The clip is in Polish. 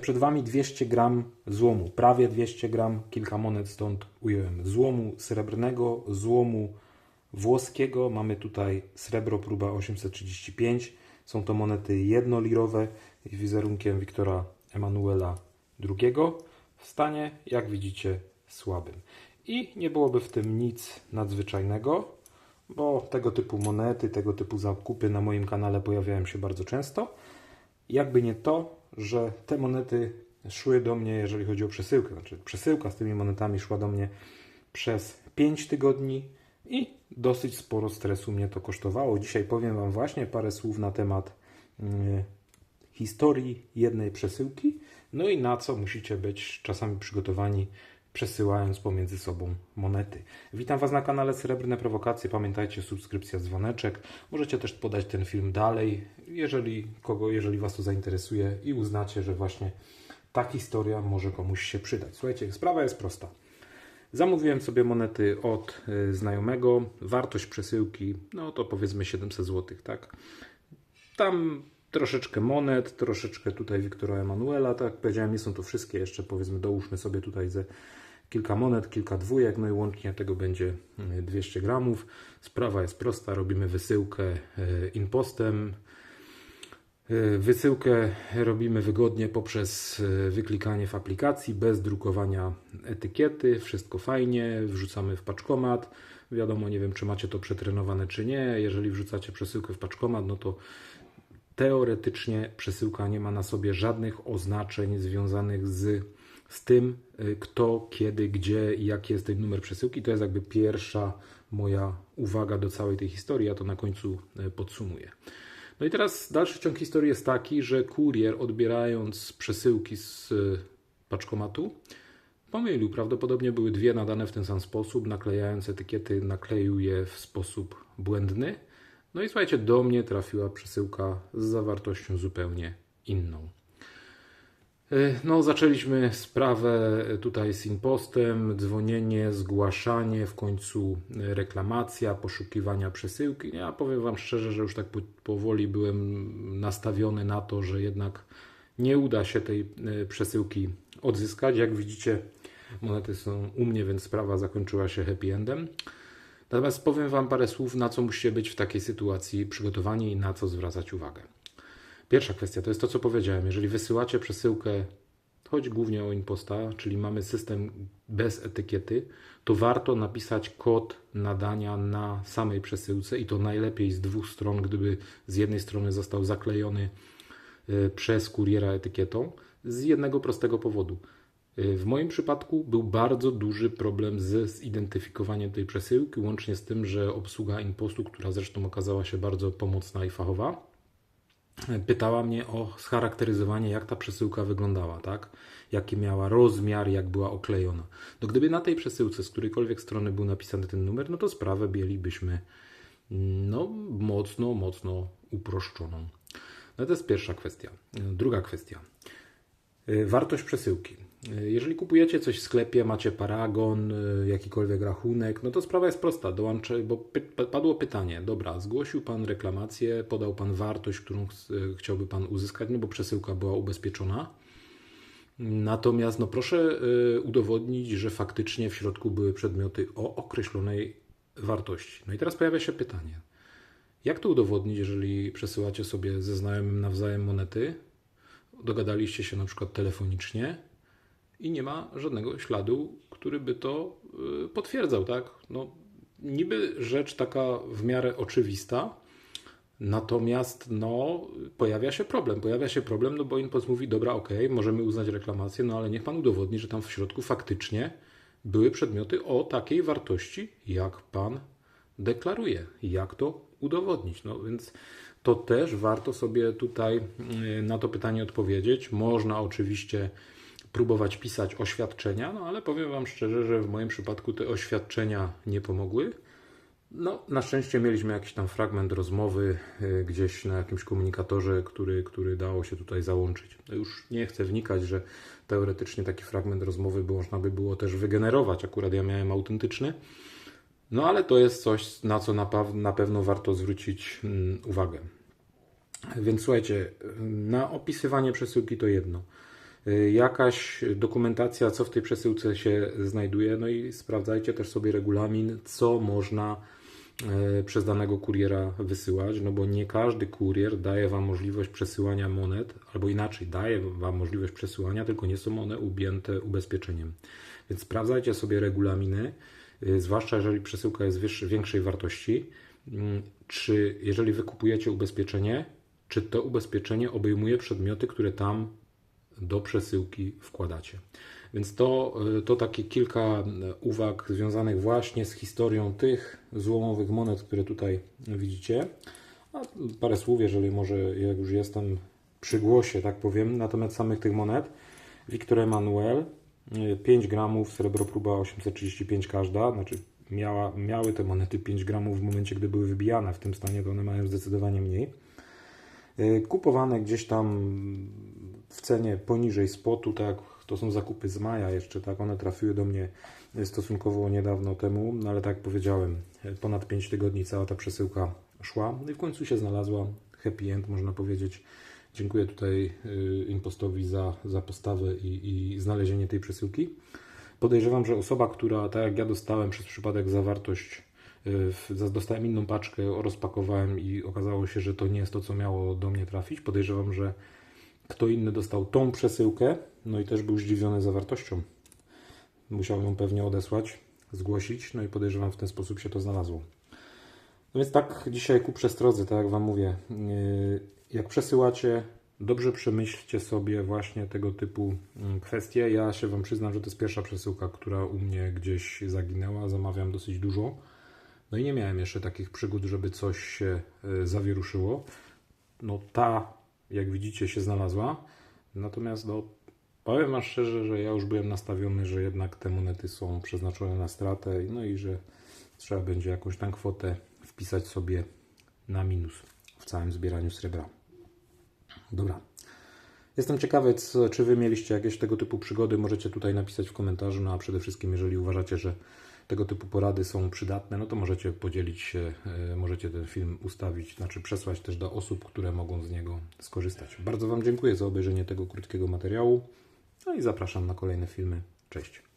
Przed Wami 200 gram złomu, prawie 200 gram, kilka monet stąd ująłem. Złomu srebrnego, złomu włoskiego, mamy tutaj srebro próba 835. Są to monety jednolirowe z wizerunkiem Wiktora Emanuela II w stanie, jak widzicie, słabym. I nie byłoby w tym nic nadzwyczajnego, bo tego typu monety, tego typu zakupy na moim kanale pojawiają się bardzo często. Jakby nie to, że te monety szły do mnie, jeżeli chodzi o przesyłkę. Znaczy, przesyłka z tymi monetami szła do mnie przez 5 tygodni i dosyć sporo stresu mnie to kosztowało. Dzisiaj powiem Wam właśnie parę słów na temat mm, historii jednej przesyłki, no i na co musicie być czasami przygotowani, przesyłając pomiędzy sobą monety. Witam Was na kanale Srebrne Prowokacje. Pamiętajcie, subskrypcja, dzwoneczek. Możecie też podać ten film dalej, jeżeli, kogo, jeżeli Was to zainteresuje i uznacie, że właśnie ta historia może komuś się przydać. Słuchajcie, sprawa jest prosta. Zamówiłem sobie monety od y, znajomego. Wartość przesyłki, no to powiedzmy 700 zł, tak? Tam troszeczkę monet, troszeczkę tutaj Wiktora Emanuela, tak jak powiedziałem, nie są to wszystkie, jeszcze powiedzmy dołóżmy sobie tutaj ze kilka monet, kilka dwójek, no i łącznie tego będzie y, 200 gramów. Sprawa jest prosta, robimy wysyłkę y, impostem. Y, Wysyłkę robimy wygodnie poprzez y, wyklikanie w aplikacji, bez drukowania etykiety, wszystko fajnie, wrzucamy w paczkomat. Wiadomo, nie wiem czy macie to przetrenowane czy nie. Jeżeli wrzucacie przesyłkę w paczkomat, no to teoretycznie przesyłka nie ma na sobie żadnych oznaczeń związanych z, z tym, y, kto, kiedy, gdzie i jaki jest ten numer przesyłki. To jest jakby pierwsza moja uwaga do całej tej historii. Ja to na końcu y, podsumuję. No i teraz dalszy ciąg historii jest taki, że kurier odbierając przesyłki z y, paczkomatu pomylił. Prawdopodobnie były dwie nadane w ten sam sposób. Naklejając etykiety, nakleił je w sposób błędny. No i słuchajcie, do mnie trafiła przesyłka z zawartością zupełnie inną. Y, No, zaczęliśmy sprawę tutaj z impostem, dzwonienie, zgłaszanie, w końcu y, reklamacja, poszukiwania przesyłki. Ja powiem Wam szczerze, że już tak po- powoli byłem nastawiony na to, że jednak nie uda się tej y, przesyłki odzyskać. Jak widzicie, monety są u mnie, więc sprawa zakończyła się happy endem. Natomiast powiem Wam parę słów, na co musicie być w takiej sytuacji przygotowani i na co zwracać uwagę. Pierwsza kwestia to jest to, co powiedziałem. Jeżeli wysyłacie przesyłkę, chodzi głównie o imposta, czyli mamy system bez etykiety, to warto napisać kod nadania na samej przesyłce i to najlepiej z dwóch stron, gdyby z jednej strony został zaklejony y, przez kuriera etykietą, z jednego prostego powodu. Y, W moim przypadku był bardzo duży problem ze zidentyfikowaniem tej przesyłki, łącznie z tym, że obsługa impostu, która zresztą okazała się bardzo pomocna i fachowa, pytała mnie o scharakteryzowanie, jak ta przesyłka wyglądała, tak? Jaki miała rozmiar, jak była oklejona. No gdyby na tej przesyłce z którejkolwiek strony był napisany ten numer, no to sprawę mielibyśmy no, mocno, mocno uproszczoną. No to jest pierwsza kwestia. Druga kwestia. Y, Wartość przesyłki. Y, Jeżeli kupujecie coś w sklepie, macie paragon, y, jakikolwiek rachunek, no to sprawa jest prosta. Dołączę, bo py, pa- padło pytanie. Dobra, zgłosił Pan reklamację, podał Pan wartość, którą ch- y, chciałby Pan uzyskać, no bo przesyłka była ubezpieczona. Natomiast no proszę y, udowodnić, że faktycznie w środku były przedmioty o określonej wartości. No i teraz pojawia się pytanie. Jak to udowodnić, jeżeli przesyłacie sobie ze znajomym nawzajem monety, dogadaliście się na przykład telefonicznie i nie ma żadnego śladu, który by to y, potwierdzał, tak? No, niby rzecz taka w miarę oczywista, natomiast no, pojawia się problem. Pojawia się problem, no bo Inpost mówi, dobra, okej, możemy uznać reklamację, no ale niech pan udowodni, że tam w środku faktycznie były przedmioty o takiej wartości, jak pan deklaruje. Jak to udowodnić? No więc to też warto sobie tutaj y, na to pytanie odpowiedzieć. Można oczywiście próbować pisać oświadczenia, no ale powiem Wam szczerze, że w moim przypadku te oświadczenia nie pomogły. No, na szczęście mieliśmy jakiś tam fragment rozmowy y, gdzieś na jakimś komunikatorze, który, który dało się tutaj załączyć. Już nie chcę wnikać, że teoretycznie taki fragment rozmowy można by było też wygenerować. Akurat ja miałem autentyczny. No ale to jest coś, na co na pewno warto zwrócić mm, uwagę. Więc słuchajcie, na opisywanie przesyłki to jedno. Y, jakaś dokumentacja, co w tej przesyłce się znajduje, no i sprawdzajcie też sobie regulamin, co można e, przez danego kuriera wysyłać, no bo nie każdy kurier daje Wam możliwość przesyłania monet, albo inaczej, daje Wam możliwość przesyłania, tylko nie są one objęte ubezpieczeniem. Więc sprawdzajcie sobie regulaminy, y, zwłaszcza jeżeli przesyłka jest większej wartości, mm, czy jeżeli wykupujecie ubezpieczenie, czy to ubezpieczenie obejmuje przedmioty, które tam do przesyłki wkładacie. Więc to, y, to takie kilka y, uwag związanych właśnie z historią tych złomowych monet, które tutaj widzicie. A parę słów, jeżeli może jak już jestem przy głosie, tak powiem, na temat samych tych monet. Victor Emmanuel, 5 gramów, srebropróba 835 każda, znaczy miała, miały te monety 5 gramów w momencie, gdy były wybijane, w tym stanie to one mają zdecydowanie mniej. Y, Kupowane gdzieś tam w cenie poniżej spotu, tak, to są zakupy z maja jeszcze, tak, one trafiły do mnie stosunkowo niedawno temu, no ale tak jak powiedziałem, ponad 5 tygodni cała ta przesyłka szła i w końcu się znalazła, happy end można powiedzieć. Dziękuję tutaj y, Impostowi za, za postawę i, i znalezienie tej przesyłki. Podejrzewam, że osoba, która tak jak ja dostałem przez przypadek zawartość, y, dostałem inną paczkę, rozpakowałem i okazało się, że to nie jest to, co miało do mnie trafić. Podejrzewam, że kto inny dostał tą przesyłkę, no i też był zdziwiony zawartością. Musiał ją pewnie odesłać, zgłosić, no i podejrzewam, w ten sposób się to znalazło. No więc tak dzisiaj ku przestrodze, tak jak Wam mówię, yy, jak przesyłacie, dobrze przemyślcie sobie właśnie tego typu mm, kwestie. Ja się Wam przyznam, że to jest pierwsza przesyłka, która u mnie gdzieś zaginęła. Zamawiam dosyć dużo. No i nie miałem jeszcze takich przygód, żeby coś się yy, zawieruszyło. No ta, jak widzicie, się znalazła. Natomiast no, powiem Wam szczerze, że ja już byłem nastawiony, że jednak te monety są przeznaczone na stratę, no i że trzeba będzie jakąś tam kwotę wpisać sobie na minus w całym zbieraniu srebra. Dobra. Jestem ciekawy, czy Wy mieliście jakieś tego typu przygody. Możecie tutaj napisać w komentarzu. No a przede wszystkim, jeżeli uważacie, że tego typu porady są przydatne, no to możecie podzielić się, e, możecie ten film ustawić, znaczy przesłać też do osób, które mogą z niego skorzystać. Bardzo Wam dziękuję za obejrzenie tego krótkiego materiału. No i zapraszam na kolejne filmy. Cześć.